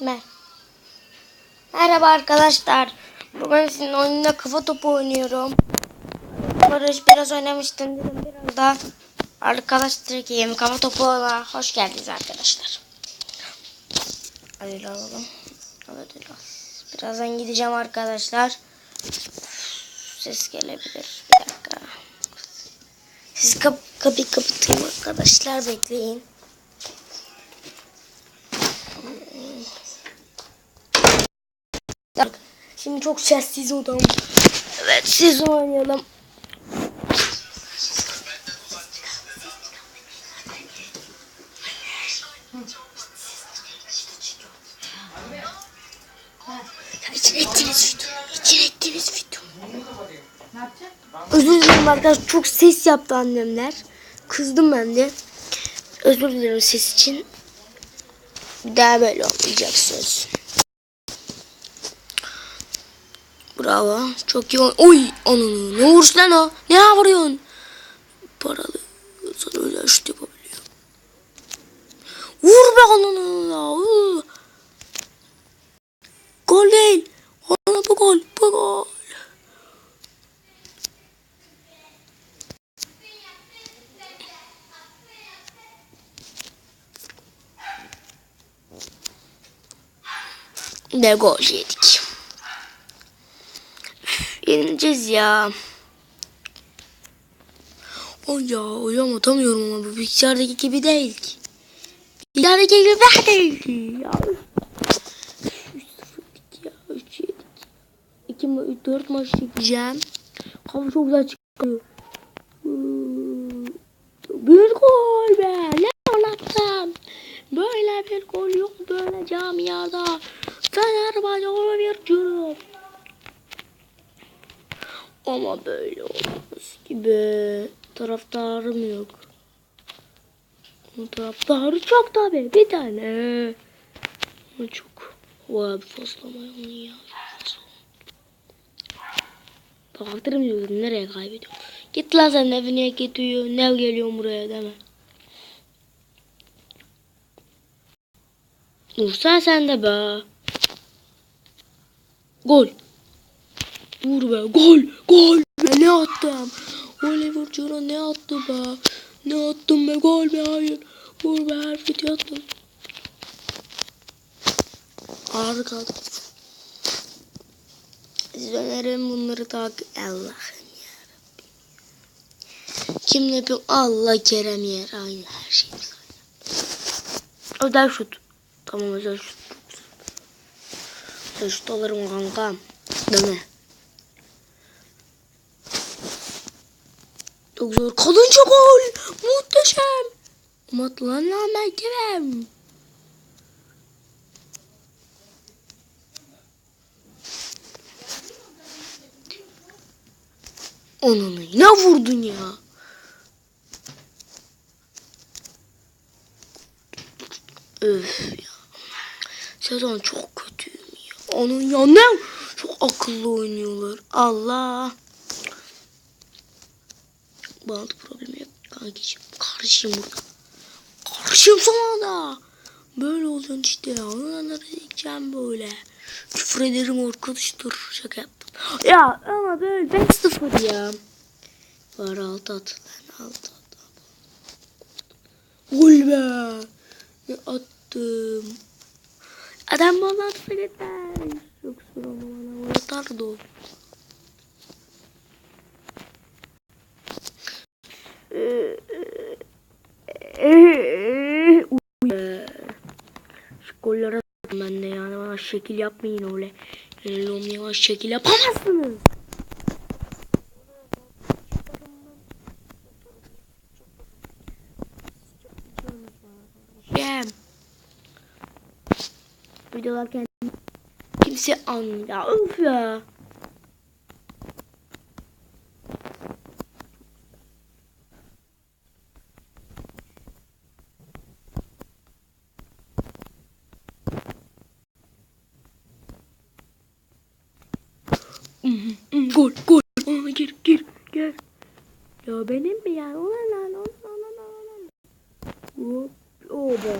Mer Merhaba arkadaşlar. Bugün sizin oyununda kafa topu oynuyorum. Barış biraz oynamıştım dedim biraz da arkadaşlar ki kafa topu'na hoş geldiniz arkadaşlar. Hadi alalım. Biraz. Birazdan gideceğim arkadaşlar. Ses gelebilir. Bir dakika. Siz kap kapıyı kapatayım arkadaşlar bekleyin. Şimdi çok sessiz odam. Evet siz oynayalım. İçine ettiniz video. Video. Özür dilerim arkadaşlar çok ses yaptı annemler. Kızdım ben de. Özür dilerim ses için. Bir daha böyle olmayacak söz. Bravo. Çok iyi. Oy ananı. Ne vuruş lan o? Ne vuruyorsun? Paralı. Sana özel şut yapabiliyor. Vur be ananı ya. Vur. Gol değil. Ana bu gol. Bu gol. Ne gol yedik. Yenileceğiz ya. O ya hocam atamıyorum ama bu bilgisayardaki gibi değil ki. Bilgisayardaki gibi değil ki. Ya. 3-0 ya. 3 yedik. 2 ma 4 maç çekeceğim. Hava çok güzel çıkıyor. Bir gol be. Ne anlattım. Böyle bir gol yok böyle camiada. Fenerbahçe oynuyor. Ama böyle olmaz gibi. Taraftarım yok. Onun taraftarı çok tabi. Bir tane. Ama çok. Vay bir fazlama onu ya. Taraftarım diyorum. Nereye kaybediyorum? Git lan sen evine gidiyor. Ne geliyorsun buraya deme. Dursan sen de be. Gol. Vur be gol gol be ne attım. Oliver Giroud ne attı be. Ne attım be gol be hayır. Vur be her fiti attım. Siz önerim bunları takip. Allah'ım yarabbim. Kim ne yapıyor? Allah Kerem yer. Aynı her şeyimiz aynı. Özel şut. Tamam özel şut. Özel şut alırım kankam. Değil mi? Çok zor. Kalınca gol. Muhteşem. Ben Kerem. Onunu ne vurdun ya? Öf ya. Sezon çok kötüyüm ya. Onun ya ne? Çok akıllı oynuyorlar. Allah. Bağlantı problemi yok kankiciğim. Karışım burada. Karışım sana da. Böyle olacaksın işte ya. Onları böyle. Küfür ederim arkadaşlar. Şaka yaptım. Ya ama böyle 5-0 ya. Var alt at. Lan alt at. Gol be. Ne attım. Adam bana atsa yeter. Yoksa bana atardı o. Şu gollere ben de yani bana şekil yapmayın öyle. Olmaya şekil yapamazsınız. Cem. Videolar kendi kimse anlıyor. Ya, Öf ya. gol gol. Aa, gir gir gel. Ya benim mi ya? Ulan lan ulan ulan ulan. Hop. Oba.